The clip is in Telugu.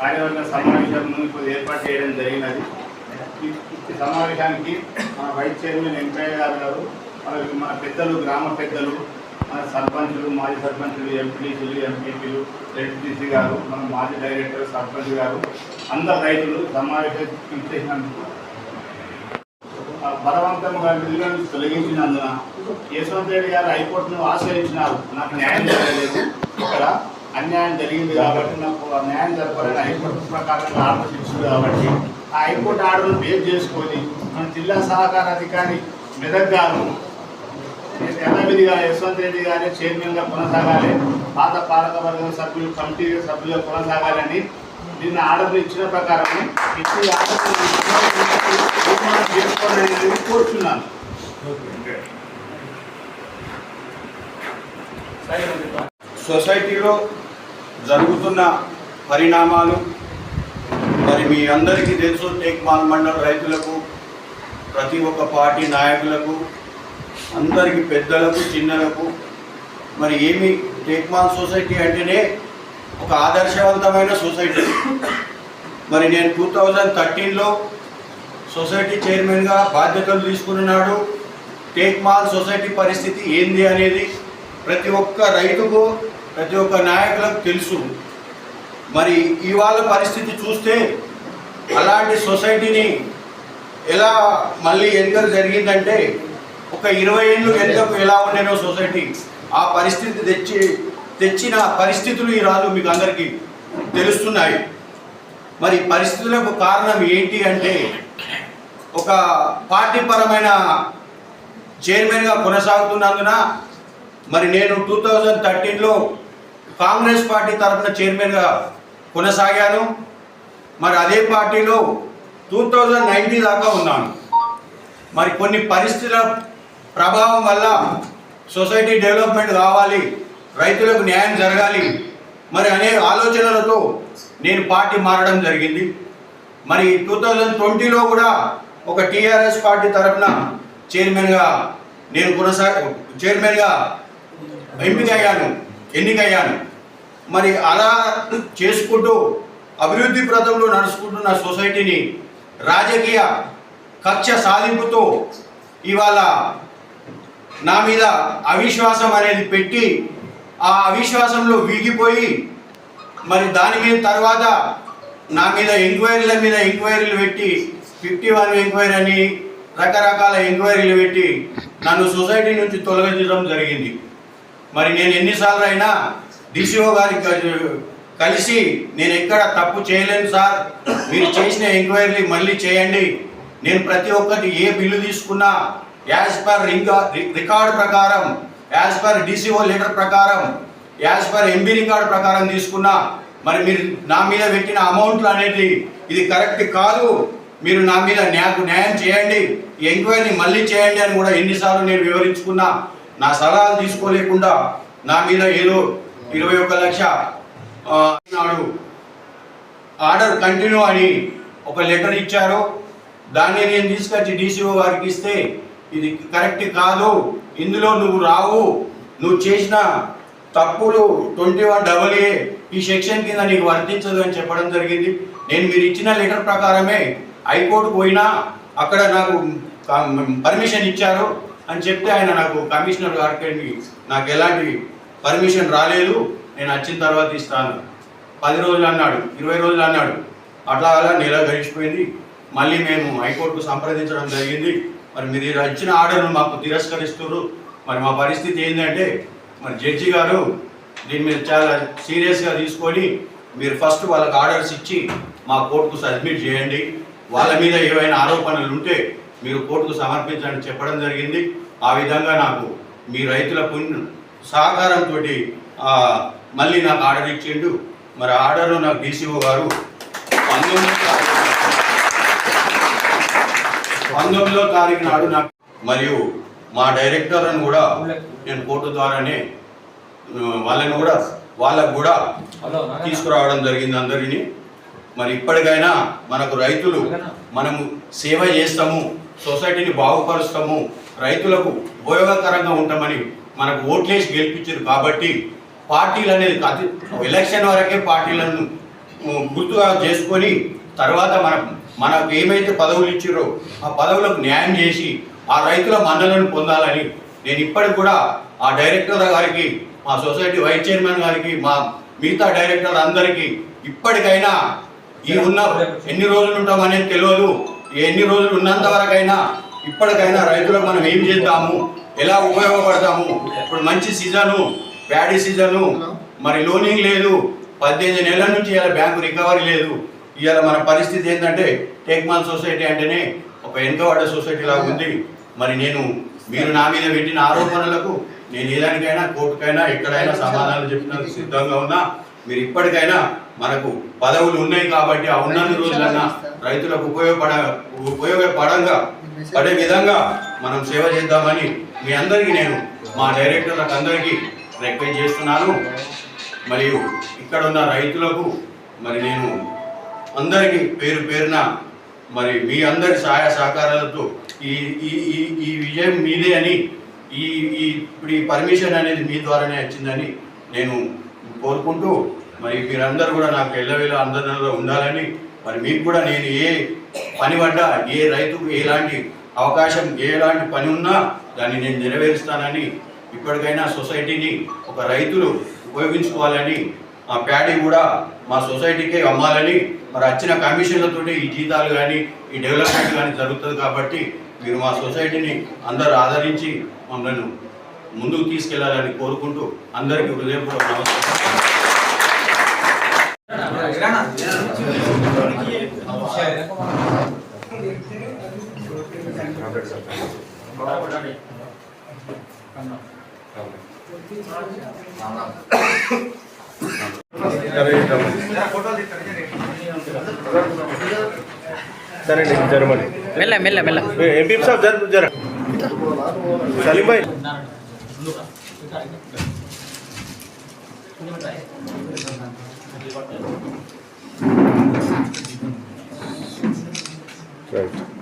కార్యవర్గ సమావేశంను ఇప్పుడు ఏర్పాటు చేయడం జరిగినది. ఈ సమావేశానికి మన వైస్ చైర్మన్ వెంకయ్య గారు గారు మన పెద్దలు గ్రామ పెద్దలు మన సర్పంచులు మాజీ సర్పంచులు ఎంపీసీలు ఎంపీపీలు ఎల్టీసీ గారు మన మాజీ డైరెక్టర్ సర్పంచ్ గారు అందరు రైతులు సమావేశం చేసినందుకు బలవంతంగా విధుల తొలగించినందున యశ్వంత్ రెడ్డి గారు హైకోర్టును ఆశ్రయించినారు. నాకు న్యాయం జరగలేదు. ఇక్కడ అన్యాయం జరిగింది కాబట్టి నాకు అన్యాయం న్యాయం జరపాలని హైకోర్టు ప్రకారంగా ఆర్డర్ ఇచ్చింది కాబట్టి ఆ హైకోర్టు ఆర్డర్ను బేస్ చేసుకొని మన జిల్లా సహకార అధికారి మెదక్ గారు యథావిధిగా యశ్వంత్ రెడ్డి గారి చైర్మన్గా కొనసాగాలి. పాత పాలకవర్గం సభ్యులు కమిటీ సభ్యులుగా కొనసాగాలని నిన్న ఆర్డర్ ఇచ్చిన ప్రకారం ఇచ్చి ఆర్డర్ చేసుకోవాలని కోరుచున్నాను. సొసైటీలో జరుగుతున్న పరిణామాలు మరి మీ అందరికీ తెలుసు టేక్మాల్ మండల రైతులకు ప్రతి ఒక్క పార్టీ నాయకులకు అందరికీ పెద్దలకు చిన్నలకు మరి ఏమి టేక్మాల్ సొసైటీ అంటేనే ఒక ఆదర్శవంతమైన సొసైటీ. మరి నేను టూ థౌజండ్ థర్టీన్లో సొసైటీ చైర్మన్గా బాధ్యతలు తీసుకున్నాడు టేక్మాల్ సొసైటీ పరిస్థితి ఏంది అనేది ప్రతి ఒక్క రైతుకు ప్రతి ఒక్క నాయకులకు తెలుసు. మరి ఇవాళ పరిస్థితి చూస్తే అలాంటి సొసైటీని ఎలా మళ్ళీ ఎన్నికలు జరిగిందంటే ఒక ఇరవై ఏళ్ళు వెనుకకు ఎలా ఉండేనో సొసైటీ ఆ పరిస్థితి తెచ్చి తెచ్చిన పరిస్థితులు ఈరోజు మీకు అందరికీ తెలుస్తున్నాయి. మరి పరిస్థితులకు కారణం ఏంటి అంటే ఒక పార్టీ పరమైన చైర్మన్గా కొనసాగుతున్నందున మరి నేను టూ థౌజండ్ థర్టీన్లో కాంగ్రెస్ పార్టీ తరఫున చైర్మన్గా కొనసాగాను. మరి అదే పార్టీలో టూ థౌజండ్ నైన్టీన్ దాకా ఉన్నాను. మరి కొన్ని పరిస్థితుల ప్రభావం వల్ల సొసైటీ డెవలప్మెంట్ కావాలి రైతులకు న్యాయం జరగాలి మరి అనే ఆలోచనలతో నేను పార్టీ మారడం జరిగింది. మరి టూ థౌజండ్ ట్వంటీలో కూడా ఒక టీఆర్ఎస్ పార్టీ తరఫున చైర్మన్గా నేను కొనసాగ చైర్మన్గా ఎంపికయ్యాను. ఎన్నికయ్యాను. మరి అలా చేసుకుంటూ అభివృద్ధి ప్రదంలో నడుచుకుంటున్న సొసైటీని రాజకీయ కక్ష సాధింపుతో ఇవాళ నా మీద అవిశ్వాసం అనేది పెట్టి ఆ అవిశ్వాసంలో వీగిపోయి మరి దాని మీద తర్వాత నా మీద ఎంక్వైరీల మీద ఎంక్వైరీలు పెట్టి ఫిఫ్టీ వన్ ఎంక్వైరీ అని రకరకాల ఎంక్వైరీలు పెట్టి నన్ను సొసైటీ నుంచి తొలగించడం జరిగింది. మరి నేను ఎన్నిసార్లు అయినా డిసిఓ గారికి కలిసి నేను ఎక్కడ తప్పు చేయలేను సార్. మీరు చేసిన ఎంక్వైరీ మళ్ళీ చేయండి. నేను ప్రతి ఒక్కటి ఏ బిల్లు తీసుకున్నా యాజ్ పర్ రికార్డ్ ప్రకారం యాజ్ పర్ డిసిఓ లెటర్ ప్రకారం యాజ్ పర్ ఎంబీ రికార్డ్ ప్రకారం తీసుకున్నా మరి మీరు నా మీద పెట్టిన అమౌంట్లు అనేది ఇది కరెక్ట్ కాదు. మీరు నా మీద నాకు న్యాయం చేయండి. ఈ ఎంక్వైరీని మళ్ళీ చేయండి అని కూడా ఎన్నిసార్లు నేను వివరించుకున్నా. నా సలహాలు తీసుకోలేకుండా నా మీద ఏదో ఇరవై ఒక్క లక్ష నాడు ఆర్డర్ కంటిన్యూ అని ఒక లెటర్ ఇచ్చారు. దాన్ని నేను తీసుకొచ్చి డీసీఓ వారికి ఇస్తే ఇది కరెక్ట్ కాదు. ఇందులో నువ్వు రావు. నువ్వు చేసిన తప్పులు ట్వంటీ వన్ డబల్ ఏ ఈ సెక్షన్ కింద నీకు వర్తించదు అని చెప్పడం జరిగింది. నేను మీరు ఇచ్చిన లెటర్ ప్రకారమే హైకోర్టుకు పోయినా అక్కడ నాకు పర్మిషన్ ఇచ్చారు. అని చెప్తే ఆయన నాకు కమిషనర్ గారికి నాకు ఎలాంటి పర్మిషన్ రాలేదు నేను వచ్చిన తర్వాత ఇస్తాను. పది రోజులు అన్నాడు ఇరవై రోజులు అన్నాడు. అట్లా అలా నెల గడిచిపోయింది. మళ్ళీ మేము హైకోర్టుకు సంప్రదించడం జరిగింది. మరి మీరు వచ్చిన ఇచ్చిన ఆర్డర్ను మాకు తిరస్కరిస్తున్నారు మరి మా పరిస్థితి ఏంటంటే మరి జడ్జి గారు దీని మీద చాలా సీరియస్గా తీసుకొని మీరు ఫస్ట్ వాళ్ళకి ఆర్డర్స్ ఇచ్చి మా కోర్టుకు సబ్మిట్ చేయండి. వాళ్ళ మీద ఏవైనా ఆరోపణలు ఉంటే మీరు కోర్టుకు సమర్పించండి చెప్పడం జరిగింది. ఆ విధంగా నాకు మీ రైతుల పుణ్య సహకారంతో మళ్ళీ నాకు ఆర్డర్ ఇచ్చిండు. మరి ఆర్డర్ నాకు డీసీఓ గారు పంతొమ్మిదో తారీఖు పంతొమ్మిదో తారీఖు నాడు నాకు మరియు మా డైరెక్టర్లను కూడా నేను కోర్టు ద్వారానే వాళ్ళని కూడా వాళ్ళకు కూడా తీసుకురావడం జరిగింది అందరినీ. మరి ఇప్పటికైనా మనకు రైతులు మనము సేవ చేస్తాము సొసైటీని బాగుపరుస్తాము రైతులకు ఉపయోగకరంగా ఉంటామని మనకు ఓట్లేసి గెలిపించారు కాబట్టి పార్టీలు అనేది అతి ఎలక్షన్ వరకే పార్టీలను గుర్తుగా చేసుకొని తర్వాత మనం మనకు ఏమైతే పదవులు ఇచ్చారో ఆ పదవులకు న్యాయం చేసి ఆ రైతుల మన్నలను పొందాలని నేను ఇప్పటికి కూడా ఆ డైరెక్టర్ గారికి మా సొసైటీ వైస్ చైర్మన్ గారికి మా మిగతా డైరెక్టర్ అందరికీ ఇప్పటికైనా ఈ ఉన్న ఎన్ని రోజులు ఉంటామనేది తెలియదు ఎన్ని రోజులు ఉన్నంత వరకైనా ఇప్పటికైనా రైతులకు మనం ఏం చేద్దాము? ఎలా ఉపయోగపడతాము? ఇప్పుడు మంచి సీజను ప్యాడీ సీజను. మరి లోనింగ్ లేదు. పద్దెనిమిది నెలల నుంచి ఇలా బ్యాంకు రికవరీ లేదు. ఇవాళ మన పరిస్థితి ఏంటంటే టేక్మాన్ సొసైటీ అంటేనే ఒక వెనుకబడ్డ సొసైటీ లాగా ఉంది. మరి నేను మీరు నా మీద పెట్టిన ఆరోపణలకు నేను ఏదానికైనా కోర్టుకైనా ఎక్కడైనా సమాధానం చెప్పినందుకు సిద్ధంగా ఉన్నా. మీరు ఇప్పటికైనా మనకు పదవులు ఉన్నాయి కాబట్టి ఆ ఉన్నన్ని రోజులన్నా రైతులకు ఉపయోగపడ ఉపయోగపడంగా పడే విధంగా మనం సేవ చేద్దామని మీ అందరికీ నేను మా డైరెక్టర్లకు అందరికీ రిక్వెస్ట్ చేస్తున్నాను. మరియు ఇక్కడ ఉన్న రైతులకు మరి నేను అందరికీ పేరు పేరున మరి మీ అందరి సహాయ సహకారాలతో ఈ ఈ ఈ విజయం మీదే అని ఈ ఈ ఇప్పుడు ఈ పర్మిషన్ అనేది మీ ద్వారానే వచ్చిందని నేను కోరుకుంటూ మరి మీరందరూ కూడా నాకు ఎల్లవేళ అందరిలో ఉండాలని మరి మీకు కూడా నేను ఏ పని పడ్డా ఏ రైతుకు ఎలాంటి అవకాశం ఎలాంటి పని ఉన్నా దాన్ని నేను నెరవేరుస్తానని ఇప్పటికైనా సొసైటీని ఒక రైతులు ఉపయోగించుకోవాలని ఆ ప్యాడీ కూడా మా సొసైటీకే అమ్మాలని మరి వచ్చిన కమిషన్లతోటి ఈ జీతాలు కానీ ఈ డెవలప్మెంట్ కానీ జరుగుతుంది కాబట్టి మీరు మా సొసైటీని అందరూ ఆదరించి మమ్మల్ని ముందుకు తీసుకెళ్ళాలని కోరుకుంటూ అందరికీ హృదయపూర్వక సరే అండి జరమండి మెల్ల మెల్ల. మెల్ల ఎంపీ సాబ్ జర జర. సలీం భాయ్. lụa. Cái cạnh đấy nhưng mà đấy. Right.